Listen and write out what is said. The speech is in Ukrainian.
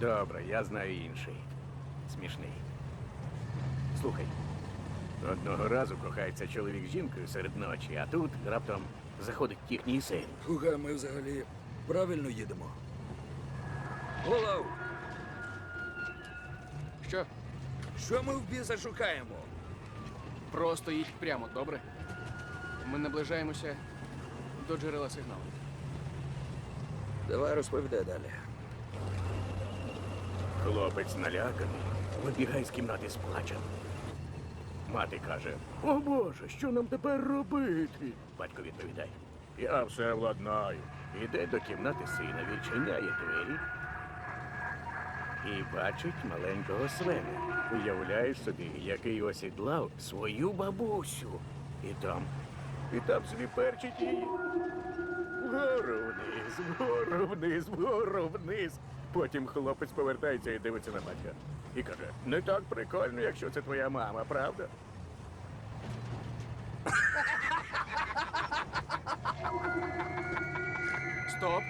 Добре, я знаю інший. Смішний. Слухай. Одного разу кохається чоловік з жінкою серед ночі, а тут раптом заходить їхній син. Слухай, ми взагалі правильно їдемо. Голов, Що? що ми в біса шукаємо? Просто їдь прямо, добре? Ми наближаємося до джерела сигналу. Давай розповідай далі. Хлопець наляканий, вибігає з кімнати з плачем. Мати каже: О Боже, що нам тепер робити? Батько відповідає: Я все владнаю. Іде до кімнати сина, відчиняє двері і бачить маленького свена. Уявляєш собі, який осідлав свою бабусю. І там, і там собі перчить її. Вгору вниз, вгору вниз, вгору вниз. Потім хлопець повертається і дивиться на батька. І каже: не так прикольно, якщо це твоя мама, правда? Стоп!